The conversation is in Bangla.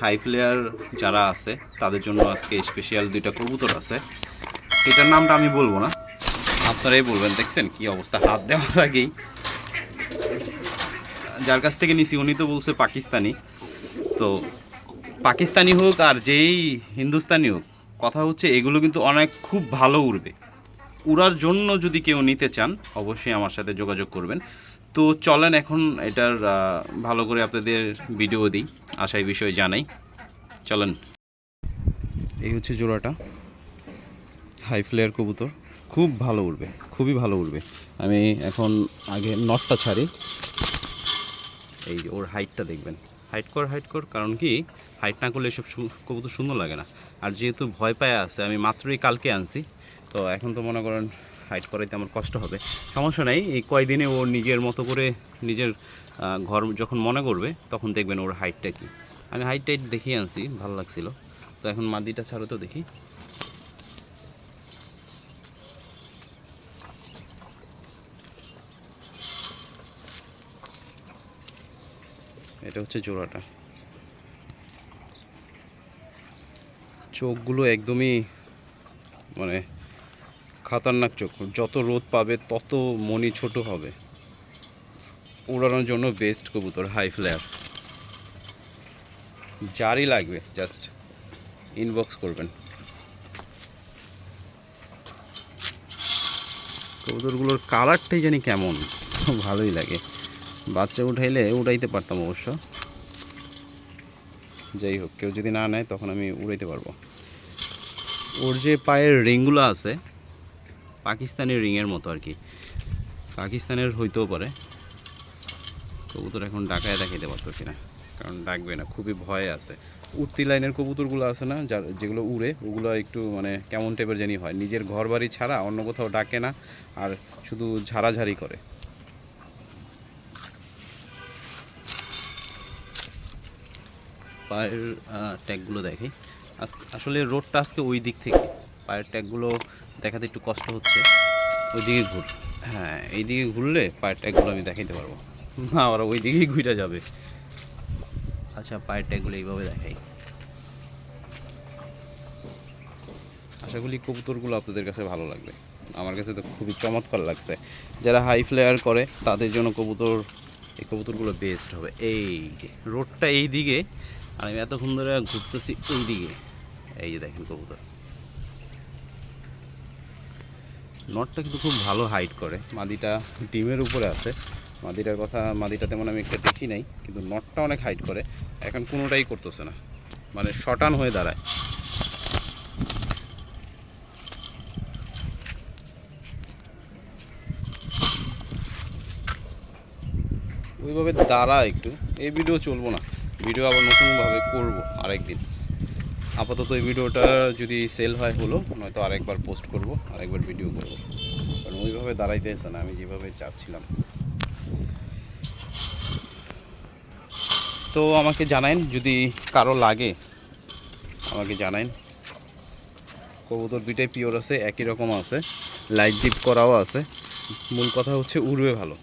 হাই ফ্লেয়ার যারা আছে, তাদের জন্য আজকে স্পেশাল দুইটা কবুতর আছে। এটার নামটা আমি বলব না। আপনারাই বলবেন, দেখছেন কি অবস্থা? হাত দেওয়ার আগেই। যার কাছ থেকে নিছি, উনি তো বলছে পাকিস্তানি। তো পাকিস্তানি হোক আর যেই হিন্দুস্তানি হোক, কথা হচ্ছে এগুলো কিন্তু অনেক খুব ভালো উড়বে। উড়ার জন্য যদি কেউ নিতে চান, অবশ্যই আমার সাথে যোগাযোগ করবেন। তো চলেন এখন এটার ভালো করে আপনাদের ভিডিও দিই। আশাই বিষয়ে জানাই। চলেন। এই হচ্ছে জোড়াটা। হাই ফ্লেয়ার কবুতর। খুব ভালো উড়বে, খুবই ভালো উড়বে। আমি এখন আগে নটটা ছাড়ি। এই ওর হাইটটা দেখবেন। হাইট কর হাইট কর, কারণ কি? হাইট না করলে এসব কবুতর সুন্দর লাগে না। আর যেহেতু ভয় পায় আছে, আমি মাত্রই কালকে আনছি। তো এখন তো মনে করেন হাইট করাইতে আমার কষ্ট হবে। সমস্যা নাই, এই কয়দিনে ও নিজের মতো করে নিজের ঘর যখন মনে করবে, তখন দেখবেন ওর হাইটটা কি। আমি হাইট টাইট দেখিয়ে আনছি, ভালো লাগছিল। তো এখন মাদিটা ছাড়ো তো দেখি। এটা হচ্ছে জোড়াটা। চোখগুলো একদমই মানে খাতারনাক চোখ। যত রোদ পাবে, তত মনি ছোট হবে। উড়ানোর জন্য বেস্ট কবুতর হাই ফ্লেয়ার যারই লাগবে জাস্ট ইনবক্স করবেন। কবুতরগুলোর কালারটাই জানি কেমন, ভালোই লাগে। বাচ্চা উঠাইলে উড়াইতে পারতাম অবশ্য। যাই হোক, কেউ যদি না নেয়, তখন আমি উড়াইতে পারব। ওর যে পায়ের রিংগুলো আছে পাকিস্তানি রিংয়ের মতো আর কি। পাকিস্তানের হইতেও পারে। কবুতর এখন ডাকায় দেখাইতে পারতেছি না কারণ ডাকবে না খুবই ভয়ে আছে। উঠতি লাইনের কবুতরগুলো আছে না যার যেগুলো উড়ে ওগুলো একটু মানে কেমন টাইপের জানি হয়। নিজের ঘর বাড়ি ছাড়া অন্য কোথাও ডাকে না আর শুধু ঝাড়াঝাড়ি করে। পায়ের আহ, ট্যাগগুলো দেখি। আসলে রোডটা আজকে ওই দিক থেকে। পায়ের ট্যাগগুলো দেখাতে একটু কষ্ট হচ্ছে। ওই দিকে ঘুর হ্যাঁ এই দিকে ঘুরলে পায়ের ট্যাগগুলো আমি দেখাইতে পারব। না ওরা ওই দিকেই ঘুরে যাবে। আচ্ছা পায়ের ট্যাগগুলো এইভাবে দেখাই। আশা করি কবুতরগুলো আপনাদের কাছে ভালো লাগবে। আমার কাছে তো খুবই চমৎকার লাগছে। যারা হাই ফ্লেয়ার করে, তাদের জন্য কবুতর, এই কবুতরগুলো বেস্ট হবে। এই যে রোডটা এই দিকে আর আমি এতক্ষণ ধরে ঘুরতেছি ওই দিকে এই যে দেখেন কবুতর। নটটা কিন্তু খুব ভালো হাইট করে। মাদিটা ডিমের উপরে আছে। মাদিটার কথা, মাদিটা তেমন আমি একটা দেখি নাই, কিন্তু নটটা অনেক হাইট করে। এখন কোনোটাই করতেছে না। মানে শটান হয়ে দাঁড়ায়। ওইভাবে দাঁড়া একটু। এই ভিডিও চলবো না। ভিডিও আবার নতুনভাবে করব আরেকদিন। আপাতত এই ভিডিওটা যদি সেল হয় হলো, নয়তো আরেকবার পোস্ট করব, আরেকবার ভিডিও করব। কারণ ওইভাবে দাঁড়াইতে আসে না, আমি যেভাবে চাচ্ছিলাম। তো আমাকে জানাইন, যদি কারও লাগে, আমাকে জানাইন। কবুতর দুইটাই পিওর আছে, একই রকম আছে লাইট ডিপ করাও আছে। মূল কথা হচ্ছে, উড়বে ভালো।